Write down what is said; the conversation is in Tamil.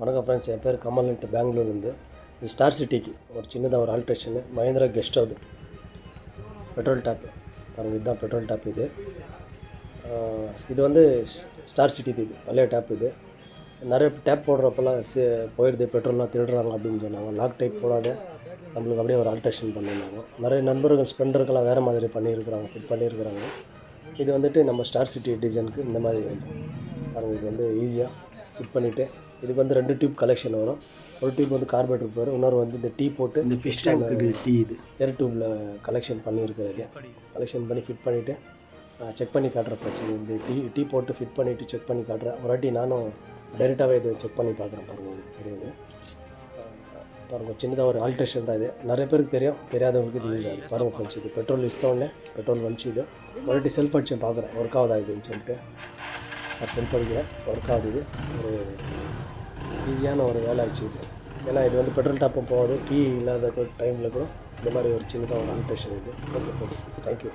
வணக்கம் ஃப்ரெண்ட்ஸ் என் பேர் கமல்ன்ட்டு பெங்களூர்லேருந்து இது ஸ்டார் சிட்டிக்கு ஒரு சின்னதாக ஒரு alteration Mahindra guest house petrol tap பாருங்கள் இதுதான் பெட்ரோல் டேப் இது. இது வந்து ஸ்டார் சிட்டி இது. பழைய டேப் இது. நிறைய டேப் போடுறப்பெல்லாம் சி போயிடுது பெட்ரோல்லாம் திருடுறாங்க அப்படின்னு சொன்னாங்க. லாக் டைப் போடாத. நம்மளுக்கு அப்படியே ஒரு ஆல்ட்ரேஷன் பண்ணியிருந்தாங்க. நிறைய நண்பர்கள் ஸ்பெண்டர்கள்லாம் வேறு மாதிரி பண்ணியிருக்கிறாங்க. ஃபிட் பண்ணியிருக்கிறாங்க. இது வந்துட்டு நம்ம ஸ்டார் சிட்டி டிசைனுக்கு இந்த மாதிரி. பாருங்கள் இது வந்து ஈஸியாக ஃபிட் பண்ணிவிட்டு இதுக்கு வந்து ரெண்டு டியூப் கலெக்ஷன் வரும். ஒரு டியூப் வந்து கார்பரேட்டர் போயிடும் இன்னொரு வந்து இந்த டீ போட்டு இந்த ஃபிஷ் டேங்க்கு டீ இது. ஏர் டியூப்பில் கலெக்ஷன் பண்ணியிருக்கிறாரு கலெக்ஷன் பண்ணி ஃபிட் பண்ணிவிட்டு செக் பண்ணி காட்டுறேன் ஃப்ரெண்ட்ஸ் இந்த டீ டீ போட்டு ஃபிட் பண்ணிவிட்டு செக் பண்ணி காட்டுறேன். ஒரு வாட்டி நானும் டைரெக்டாகவே இது செக் பண்ணி பார்க்குறேன் பாருங்கள் தெரியுது. பாருங்கள் சின்னதாக ஒரு ஆல்ட்ரேஷன் தான் இது. நிறைய பேருக்கு தெரியும் தெரியாதவங்களுக்கு இது யூஸ் ஆகுது. பாருங்கள் ஃப்ரெண்ட்ஸ் இது பெட்ரோல் இஸ்தோடனே பெட்ரோல் வந்துச்சு இது. ஒரு வாட்டி செல்ஃப் அடிச்சு பார்க்குறேன். ஒர்க் ஆகுதா இதுன்னு சொல்லிட்டு. செல்ஃப் அடிக்கிறேன் ஒர்க் ஆகுது இது. ஒரு ஈஸியான ஒரு வேலை ஆச்சு இது ஏன்னா இது வந்து பெட்ரோல் டாப்பம் போகாது கீ இல்லாத டைமில் கூட இந்த மாதிரி ஒரு சின்னதாக ஒரு ஆல்ட்ரேஷன் இது. Okay friends thank you